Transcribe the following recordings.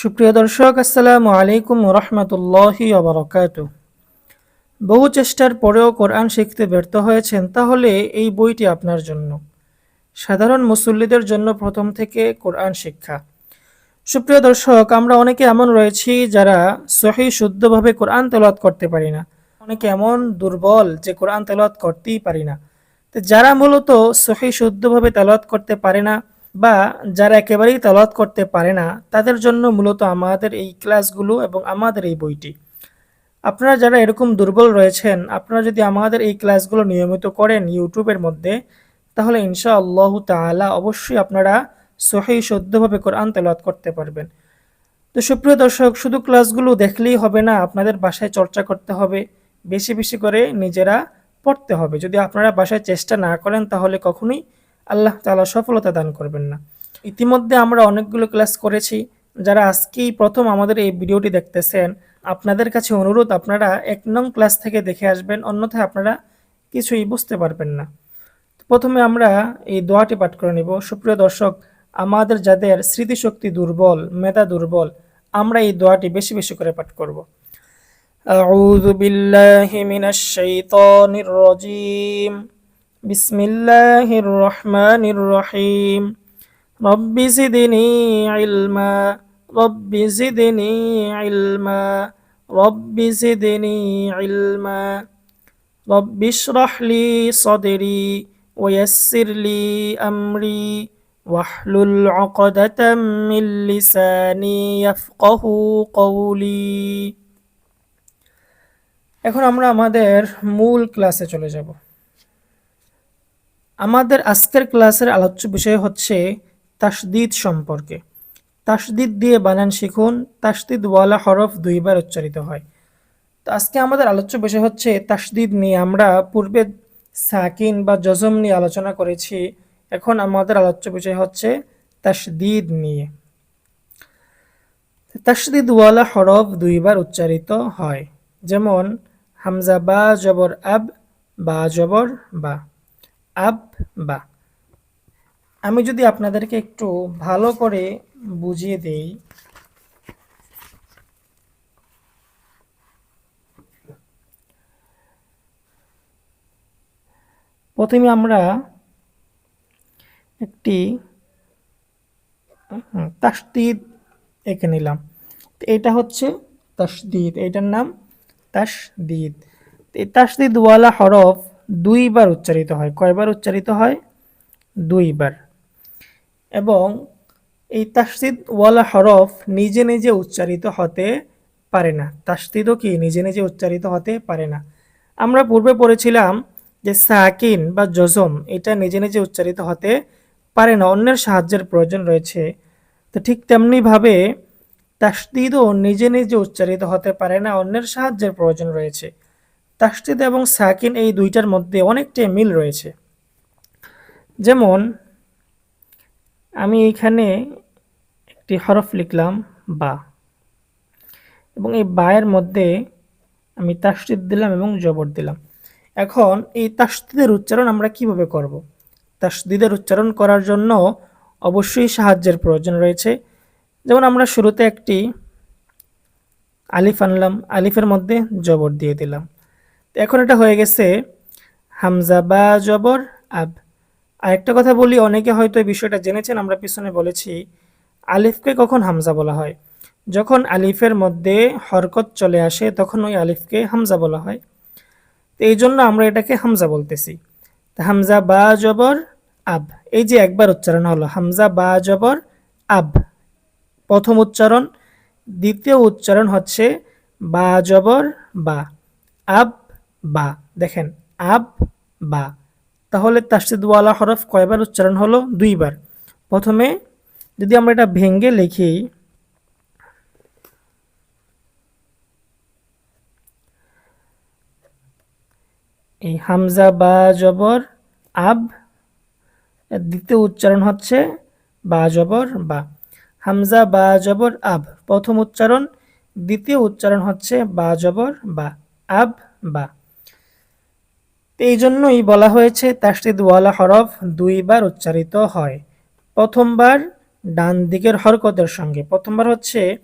সুপ্রিয় দর্শক, আসসালামু আলাইকুম রহমতুল্লাহি অবরকাত বহু চেষ্টার পরেও কোরআন শিখতে ব্যর্থ হয়েছেন, তাহলে এই বইটি আপনার জন্য। সাধারণ মুসল্লিদের জন্য প্রথম থেকে কোরআন শিক্ষা। সুপ্রিয় দর্শক, আমরা অনেকে এমন রয়েছি যারা সহি শুদ্ধভাবে কোরআন তেলাওয়াত করতে পারি না। অনেকে এমন দুর্বল যে কোরআন তেলাওয়াত করতেই পারি না। যারা মূলত সহি শুদ্ধভাবে তেলাওয়াত করতে পারে না বা যারা একেবারেই তেলাওয়াত করতে পারে না, তাদের জন্য মূলত আমাদের এই ক্লাসগুলো এবং আমাদের এই বইটি। আপনারা যারা এরকম দুর্বল রয়েছেন, আপনারা যদি আমাদের এই ক্লাসগুলো নিয়মিত করেন ইউটিউবের মধ্যে, তাহলে ইনশা আল্লাহ তাআলা অবশ্যই আপনারা সহি শুদ্ধভাবে কোরআন তেলাওয়াত করতে পারবেন। তো সুপ্রিয় দর্শক, শুধু ক্লাসগুলো দেখলেই হবে না, আপনাদের বাসায় চর্চা করতে হবে, বেশি বেশি করে নিজেরা পড়তে হবে। যদি আপনারা বাসায় চেষ্টা না করেন, তাহলে কখনোই আল্লাহ তাআলা সফলতা দান করবেন না ইতিমধ্যে আমরা অনেকগুলো ক্লাস করেছি যারা আজকেই প্রথম আমাদের এই ভিডিওটি দেখতেছেন আপনাদের কাছে অনুরোধ আপনারা এক নং ক্লাস থেকে দেখে আসবেন অন্যথায় আপনারা কিছুই বুঝতে পারবেন না প্রথমে আমরা এই দোয়াটি পাঠ করে নিব সুপ্রিয় দর্শক আমাদের যাদের স্মৃতিশক্তি দুর্বল মেধা দুর্বল আমরা এই দোয়াটি বেশি বেশি করে পাঠ করব أعوذ بالله من الشيطان الرجيم بسم الله الرحمن الرحيم رب زدني علما رب زدني علما رب زدني علما رب اشرح لي صدري ويسر لي أمري واحلل عقدة من لساني يفقه قولي এখন আমরা আমাদের মূল ক্লাসে চলে যাব আমাদের আজকের ক্লাসের আলোচ্য বিষয় হচ্ছে তাসদিদ সম্পর্কে। তাসদিদ দিয়ে বানান শিখুন, তাসদিদ ওয়ালা হরফ দুইবার উচ্চারিত হয়। তো আজকে আমাদের আলোচ্য বিষয় হচ্ছে তাসদিদ নিয়ে। আমরা পূর্বে সাকিন বা জজম নিয়ে আলোচনা করেছি, এখন আমাদের আলোচ্য বিষয় হচ্ছে তাসদিদ নিয়ে। তাসদিদ ওয়ালা হরফ দুইবার উচ্চারিত হয়। যেমন হামজা বা জবর আব, বা জবর বা। আব বা আমি যদি আপনাদেরকে একটু ভালো করে বুঝিয়ে দেই। প্রথমে আমরা একটি তাসদিদ এঁকে নিলাম। এটা হচ্ছে তাসদিদ, এটার নাম তাসদিদ। এই তাসদিদ ওয়ালা হরফ দুইবার উচ্চারিত হয়। কয়বার উচ্চারিত হয়? দুইবার। এবং এই তাসদিদ ওয়ালা হরফ নিজে নিজে উচ্চারিত হতে পারে না। তাসদিদও কি নিজে নিজে উচ্চারিত হতে পারে না? আমরা পূর্বে পড়েছিলাম যে সাকিন বা জজম এটা নিজে নিজে উচ্চারিত হতে পারে না, অন্যের সাহায্যের প্রয়োজন রয়েছে। তো ঠিক তেমনিভাবে তাসদিদও নিজে নিজে উচ্চারিত হতে পারে না, অন্যের সাহায্যের প্রয়োজন রয়েছে। তাসদিদ এবং সাকিন এই দুইটার মধ্যে অনেকটাই মিল রয়েছে। যেমন, আমি এখানে একটি হরফ লিখলাম, বা। এবং এই বায়ের মধ্যে আমি তাসদিদ দিলাম এবং জবর দিলাম। এখন এই তাসদিদের উচ্চারণ আমরা কীভাবে করব? তাসদিদের উচ্চারণ করার জন্য অবশ্যই সাহায্যের প্রয়োজন রয়েছে। যেমন আমরা শুরুতে একটি আলিফ আনলাম, আলিফের মধ্যে জবর দিয়ে দিলাম। এখন এটা হয়ে গেছে হামজা বা জবর আব। আরেকটা কথা বলি, অনেকে হয়তো এই বিষয়টা জেনেছেন, আমরা পিছনে বলেছি, আলিফকে কখন হামজা বলা হয়? যখন আলিফের মধ্যে হরকত চলে আসে, তখন ওই আলিফকে হামজা বলা হয়। তো এই জন্য আমরা এটাকে হামজা বলতেছি। হামজা বা জবর আব। এই যে একবার উচ্চারণ হলো, হামজা বা জবর আব। প্রথম উচ্চারণ, দ্বিতীয় উচ্চারণ হচ্ছে বা জবর বা। আব বা, দেখেন, আব বা, তাহলে তাসিদওয়ালা হরফ কয়বার উচ্চারণ হলো? দুইবার। প্রথমে যদি আমরা এটা ভেঙ্গে লিখি, এই হামজা বা জবর, আব দ্বিতীয় উচ্চারণ হচ্ছে বা জবর বা। হামজা বা জবর, আব। প্রথম উচ্চারণ, দ্বিতীয় উচ্চারণ হচ্ছে বা জবর বা, আব বা। এই জন্যই বলা হয়েছে তাসদিদ ওয়ালা হরফ দুইবার উচ্চারিত হয়। প্রথমবার ডান দিকের হরকতের সঙ্গে। প্রথমবার হচ্ছে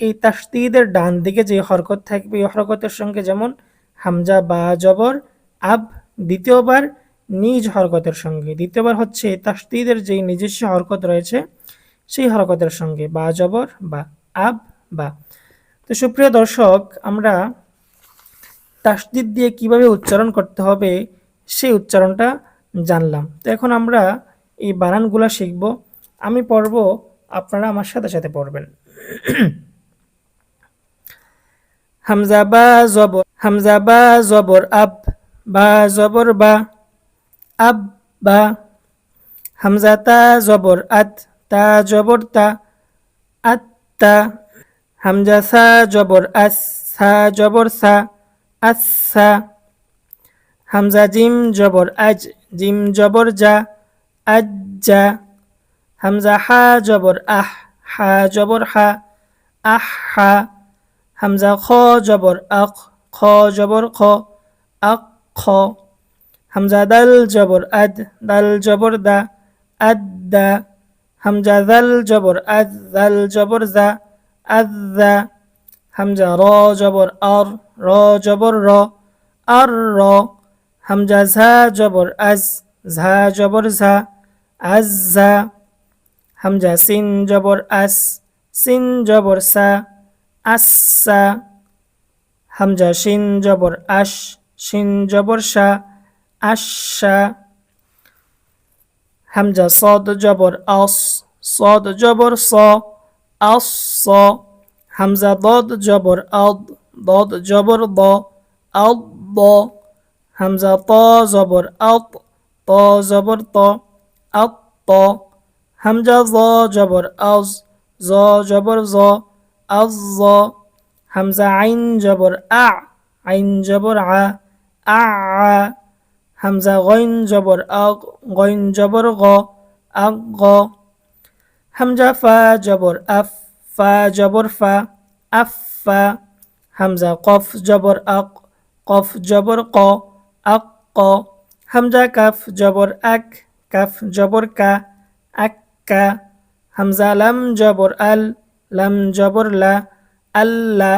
এই তাসদিদের ডান দিকে যে হরকত থাকবে, এই হরকতের সঙ্গে যেমন হামজা, বা, জবর, আব, দ্বিতীয়বার নিজ হরকতের সঙ্গে। দ্বিতীয়বার হচ্ছে তাসদিদের যেই নিজস্ব হরকত রয়েছে, সেই হরকতের সঙ্গে, বা, জবর, বা, আব, বা। তো সুপ্রিয় দর্শক, আমরা তাসদিদ দিয়ে কীভাবে উচ্চারণ করতে হবে, সেই উচ্চারণটা জানলাম। তো এখন আমরা এই বানানগুলো শিখব। আমি পড়ব, আপনারা আমার সাথে সাথে পড়বেন। হামজা বা জবর, হামজা বা জবর আব, বা জবর বা আব, বা হামজা তা জবর আত, তা জবর তা আত্তা হামজা সা জবর আস, সা জবর সা আসা হামজা, জিম জবর, আজ, জিম জবর যা আজ্জা হামজা, হা জবর, আহ, হা জবর, হা, আহ, হা। হামজা, খ জবর, আখ, খ জবর, খ, আখ, খ। হামজা, দাল জবর, আদ, দাল জবর, দা, আদা হামজা, দাল জবর, আদ, দাল জবর দা। আদা হামজা র জবর আর র জবর র আর র হামজা ঝা জবর আজ ঝা জবর ঝা আজ ঝা হামজা সিন জবর আস সিন জবর সা আসা হামজা শিন জবর আশ শিন জবর শা আশা হামজা সদ জবর অস সদ জবর স অস হামজা দদ জবর আদ দদ জবর দ আদ দ হামজা ত জবর আত ত জবর ত আত ত হামজা জ জবর আজ জ জবর জ আজ জ হামজা আইন জবর আ আইন জবর আ আ হামজা গইন জবর আগ গইন জবর গ আগ গ হামজা ফা জবর আফ ফা জবর ফা, আফা হামজা কফ জবর আক, কফ জবর ক, আক ক, হামজা কাফ জবর আক, কাফ জবর কা আক্কা হামজা লাম জবর আল, লাম জবর লা আল্লা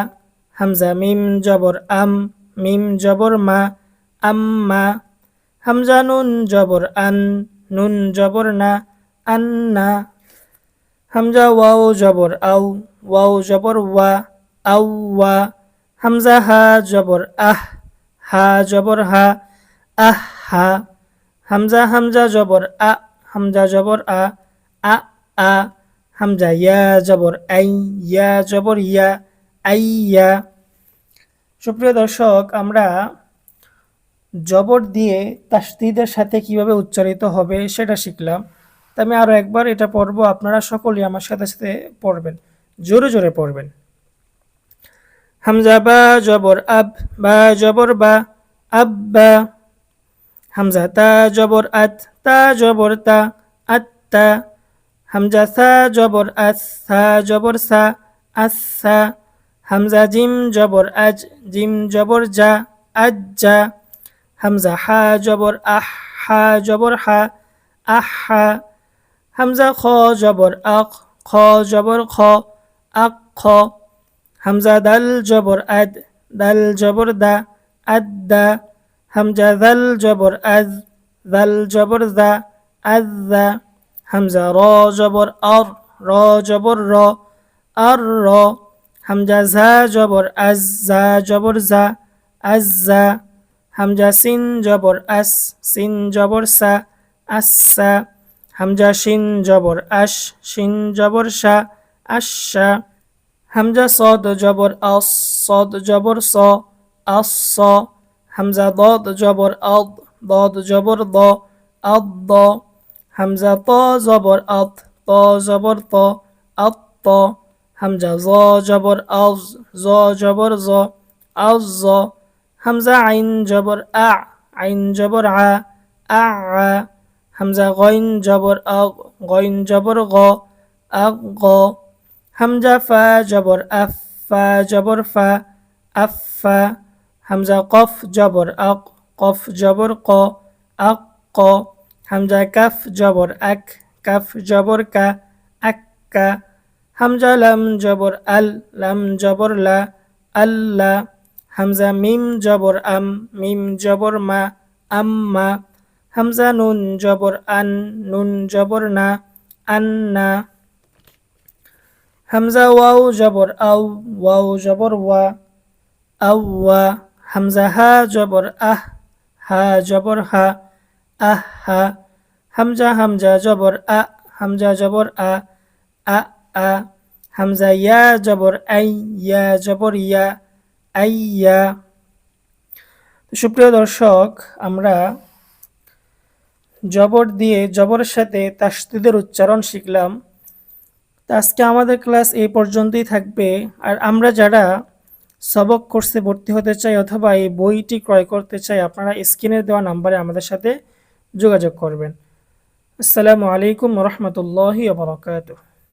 হামজা মিম জবর আম, মিম জবর মা আম্মা হামজা নুন জবর আন, নুন জবর না আন্না হামজা, ওয়াও, জবর, আউ, ওয়াও, জবর, ওয়া, আউ, ওয়া, হামজা, হা, জবর, আহ, হা, জবর, হা, আহ, হা, হামজা হামজা, জবর, আ, হামজা, জবর, আ আ আ, হামজা, ইয়া, জবর, আই, ইয়া, জবর, ইয়া আইয়া সুপ্রিয় দর্শক, আমরা জবর দিয়ে তাসদিদের সাথে কীভাবে উচ্চারিত হবে সেটা শিখলাম। তা আমি আরও একবার এটা পড়ব, আপনারা সকলেই আমার সাথে সাথে পড়বেন, জোরে জোরে পড়বেন। হামজা বা, জবর আব বা, জবর বা, আব বা, হামজা তা, জবর আত তা, জবর তা আত্তা হামজা সা, জবর আস সা, জবর সা আস সা, হামজা জিম, জবর আজ, জিম, জবর যা আজ যা হামজা হা, জবর আহ হা, জবর হা, আহা হামজা খ জবর আক খ জবর খ আক খ হামজা দাল জবর আদ দাল জবর দা আদা হামজা দাল জবর আজ দাল জবর দা আদা হামজা র জবর আর র জবর র আর র হামজা ঝা জবর আজ জা জবর জা আজ্জা হামজা সিন জবর আস সিন জবর সা আসা হামজা শিন জবর আশ শিন জবর শা, আশা হামজা সদ জবর আস, সদ জবর স, আস হামজা দদ জবর আদ, দদ জবর দ, আদ দ। হামজা ত জবর আত, ত জবর ত, আত ত। হামজা জ জবর আজ জ জবর জ আজ জ। হামজা আইন জবর আ, আইন জবর আ আ। হামজা গইন জবর আগ, গইন জবর গ, আগ গ, হামজা ফা জবর আফ, ফা জবর ফা, আফা হামজা কফ জবর আক, কফ জবর ক, আক ক, হামজা কাফ জবর আক, কাফ জবর কা আক্কা হামজা লাম জবর আল, লাম জবর লা আল্লাহ হামজা মিম জবর আম, মিম জবর মা আম্মা হামজা নুন জবর আন, নুন জবর না, আন না। হামজা ওয়াও জবর আউ ওয়াও জবর ওয়া। আউয়া হামজা হা জবর আহ, হা জবর হা, আহ হা। হামজা হামজা জবর আ, হামজা জবর আ আ আ। হামজা ইয়া জবর আই, ইয়া জবর ইয়া আইয়া সুপ্রিয় দর্শক, আমরা জবর দিয়ে জবরের সাথে তাসদিদের উচ্চারণ শিখলাম। তো আজকে আমাদের ক্লাস এই পর্যন্তই থাকবে। আর আমরা যারা সবক কোর্সে ভর্তি হতে চাই অথবা এই বইটি ক্রয় করতে চাই, আপনারা স্ক্রিনের দেওয়া নাম্বারে আমাদের সাথে যোগাযোগ করবেন। আসসালামু আলাইকুম রহমতুল্লাহি বারকাতুহ।